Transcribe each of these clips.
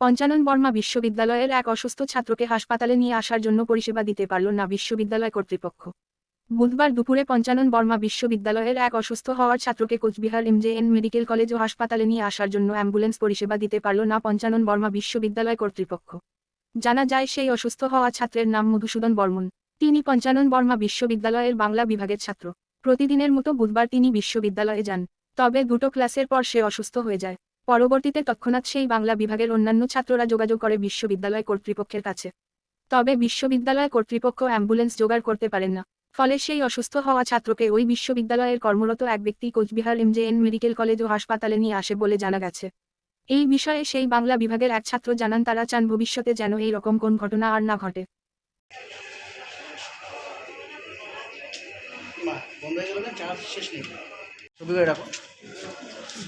পঞ্চানন বর্মা বিশ্ববিদ্যালয়ের এক অসুস্থ ছাত্রকে হাসপাতালে নিয়ে আসার জন্য পরিষেবা দিতে পারল না বিশ্ববিদ্যালয় কর্তৃপক্ষ। বুধবার দুপুরে পঞ্চানন বর্মা বিশ্ববিদ্যালয়ের এক অসুস্থ হওয়ার ছাত্রকে কোচবিহার এমজেএন মেডিকেল কলেজ ও হাসপাতালে নিয়ে আসার জন্য অ্যাম্বুলেন্স পরিষেবা দিতে পারল না পঞ্চানন বর্মা বিশ্ববিদ্যালয় কর্তৃপক্ষ। জানা যায় সেই অসুস্থ হওয়া ছাত্রের নাম মধুসূদন বর্মন। তিনি পঞ্চানন বর্মা বিশ্ববিদ্যালয়ের বাংলা বিভাগের ছাত্র। প্রতিদিনের মতো বুধবার তিনি বিশ্ববিদ্যালয়ে যান। তবে দুটো ক্লাসের পর সে অসুস্থ হয়ে যায়। পরবর্তীতে তৎক্ষণাৎ সেই বাংলা বিভাগের অন্যান্য ছাত্ররা যোগাযোগ করে বিশ্ববিদ্যালয় কর্তৃপক্ষের কাছে। তবে বিশ্ববিদ্যালয় কর্তৃপক্ষ অ্যাম্বুলেন্স জোগাড় করতে পারেন না। ফলে সেই অসুস্থ হওয়া ছাত্রকে ওই বিশ্ববিদ্যালয়ের কর্মরত এক ব্যক্তি কোচবিহার এমজেএন মেডিকেল কলেজ ও হাসপাতালে নিয়ে আসে বলে জানা গেছে। এই বিষয়ে সেই বাংলা বিভাগের এক ছাত্র জানান, তারা চান ভবিষ্যতে যেন এই রকম কোন ঘটনা আর না ঘটে। শেষ নেই।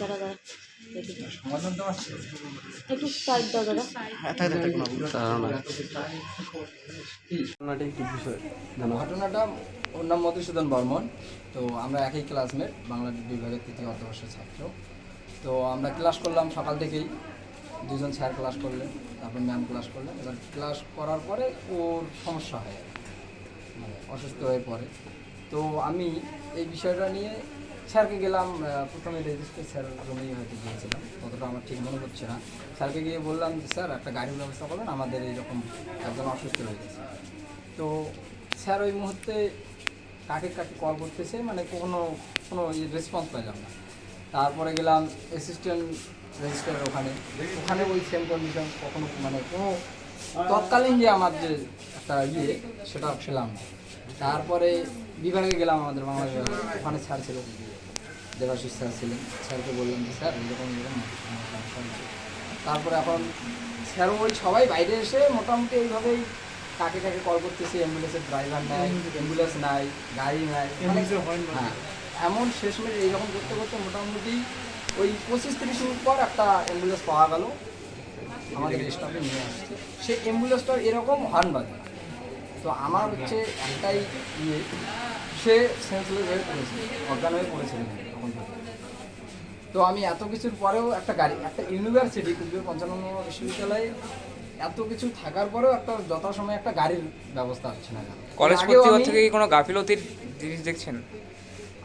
দাঁড়া দাঁড়া। একটু সাইড দাও হ্যাঁ থাকে ঘটনাটা ওর নাম মধুসূদন বর্মন। তো আমরা একই ক্লাসমেট বাংলা বিভাগের তৃতীয় অর্ধবর্ষের ছাত্র। তো আমরা ক্লাস করলাম সকাল থেকেই। দুজন স্যার ক্লাস করলেন তারপর ম্যাম ক্লাস করলেন। এবার ক্লাস করার পরে ওর সমস্যা হয় মানে অসুস্থ হয়ে পড়ে। তো আমি এই বিষয়টা নিয়ে স্যারকে গেলাম প্রথমে রেজিস্টার স্যার রুমেই হয়তো গিয়েছিলাম, অতটা আমার ঠিক মনে হচ্ছে না। স্যারকে গিয়ে বললাম যে, স্যার, একটা গাড়ির ব্যবস্থা করবেন, আমাদের এইরকম একজন অসুস্থ হয়ে গেছে। তো স্যার ওই মুহূর্তে কাকে কাকে কল করতেছে মানে কোনো কোনো রেসপন্স পেলাম না। তারপরে গেলাম অ্যাসিস্ট্যান্ট রেজিস্ট্রারের ওখানে। ওখানে ওই সেম কন্ডিশন কখনো মানে কোনো তৎকালীন যে আমার যে একটা ইয়ে সেটা পেলাম না। তারপরে বিভাগে গেলাম আমাদের বাংলা ওখানে স্যার ছিল। দেবাশিস স্যার ছিলেন। স্যারকে বললাম যে স্যার এরকম এরকম সমস্যা হচ্ছে। তারপরে এখন স্যার ওই সবাই বাইরে এসে মোটামুটি এইভাবেই কাকে কাকে কল করতেছে অ্যাম্বুলেন্সের ড্রাইভার নাই অ্যাম্বুলেন্স নাই গাড়ি নাই। মানে হ্যাঁ এমন শেষ মিনিট এইরকম করতে করতে মোটামুটি ওই পঁচিশ তিরিশ মিনিট পর একটা অ্যাম্বুলেন্স পাওয়া গেল। আমাদের স্টাফে নিয়ে আসছে। সেই অ্যাম্বুলেন্সটার এরকম হর্ন বাজে। তো আমার হচ্ছে একটাই ইয়ে সে সেন্সলেস হয়ে পড়েছে অজ্ঞান হয়ে পড়েছিল তখন থেকে। তো আমি এত কিছুর পরেও একটা গাড়ি একটা ইউনিভার্সিটি কুচবিহার পঞ্চান্ন নম্বর বিশ্ববিদ্যালয়ে এত কিছু থাকার পরেও একটা যথাসময়ে একটা গাড়ির ব্যবস্থা হচ্ছে না কলেজ কর্তৃপক্ষ থেকে কোনো গাফিলতির জিনিস দেখছেন?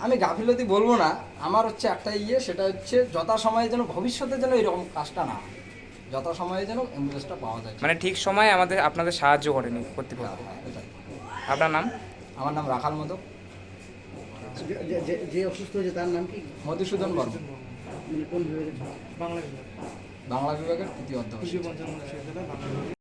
আমি গাফিলতি বলব না আমার হচ্ছে একটা ইয়ে সেটা হচ্ছে যথাসময়ে যেন ভবিষ্যতে যেন এরকম কাজটা না হয় যথাসময়ে যেন অ্যাম্বুলেন্সটা পাওয়া যায়। মানে ঠিক সময়ে আমাদের আপনাদের সাহায্য করেনি কর্তৃপক্ষ হ্যাঁ, আপনার নাম? আমার নাম রাখাল মদক। যে- অসুস্থ হয়েছে তার নাম কি? মধুসূদন বর্মন। মানে কোন বিভাগের? বাংলা বিভাগ বাংলা বিভাগের তৃতীয় অধ্যক্ষ।